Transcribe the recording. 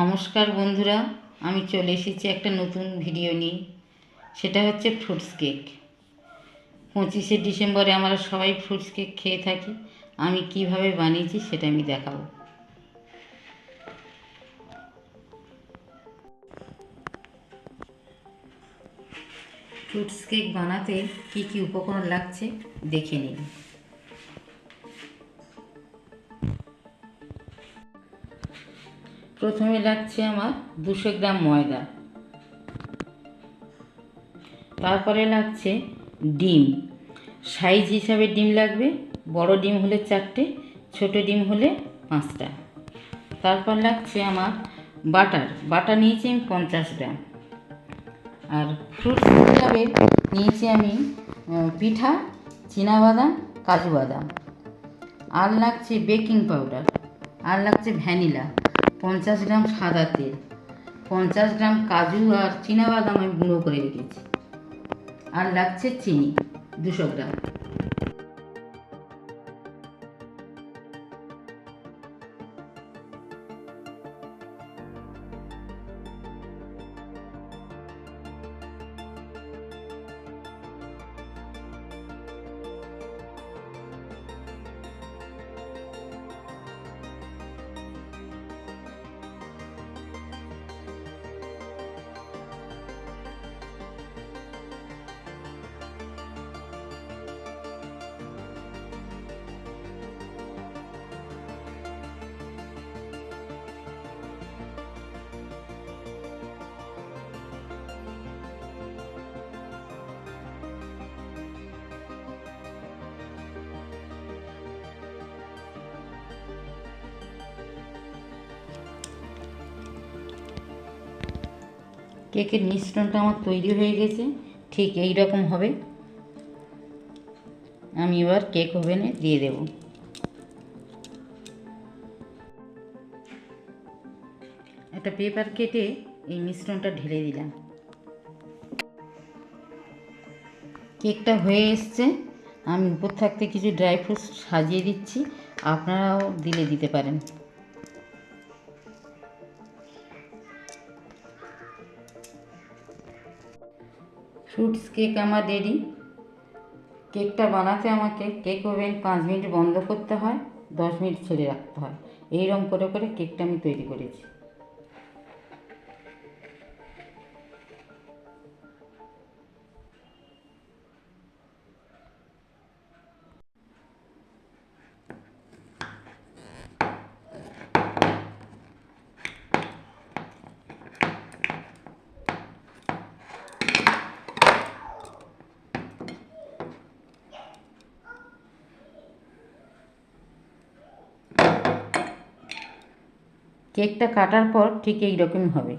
নমস্কার বন্ধুরা, আমি চলে এসেছি একটা নতুন ভিডিও নিয়ে। সেটা হচ্ছে ফ্রুটস কেক পঁচিশে ডিসেম্বরে আমরা সবাই ফ্রুটস কেক খেয়ে থাকি। আমি কীভাবে বানিয়েছি সেটা আমি দেখাবো। ফ্রুটস কেক বানাতে কি কি উপকরণ লাগছে দেখে নিন। প্রথমে লাগছে আমার দুশো গ্রাম ময়দা। তারপরে লাগছে ডিম। সাইজ হিসাবে ডিম লাগবে, বড় ডিম হলে চারটে, ছোট ডিম হলে পাঁচটা। তারপর লাগছে আমার বাটার। বাটার নিয়েছি আমি পঞ্চাশ গ্রাম। আর ফ্রুটস হিসাবে নিয়েছি আমি পিঠা বাদাম কাজু বাদাম। আর লাগছে বেকিং পাউডার। আর লাগছে ভ্যানিলা। পঞ্চাশ গ্রাম সাদা তেল, পঞ্চাশ গ্রাম কাজু আর বাদাম আমি গুঁড়ো করে রেখেছি। আর লাগছে চিনি, দুশো গ্রাম। কেকের মিশ্রণটা আমার তৈরি হয়ে গেছে। ঠিক এই রকম হবে। আমি এবার কেক ওভেনে দিয়ে দেব। একটা পেপার কেটে এই মিশ্রণটা ঢেলে দিলাম। কেকটা হয়ে এসছে। আমি উপর থাকতে কিছু ড্রাই ফ্রুটস সাজিয়ে দিচ্ছি। আপনারাও দিলে দিতে পারেন। ফ্রুটস কেক আমার রেডি কেকটা বানাতে আমাকে কেক ওভেন পাঁচ মিনিট বন্ধ করতে হয়, দশ মিনিট ছেড়ে রাখতে হয়। এইরকম করে করে কেকটা আমি তৈরি করেছি। কেকটা কাটার পর ঠিক এই রকম হবে।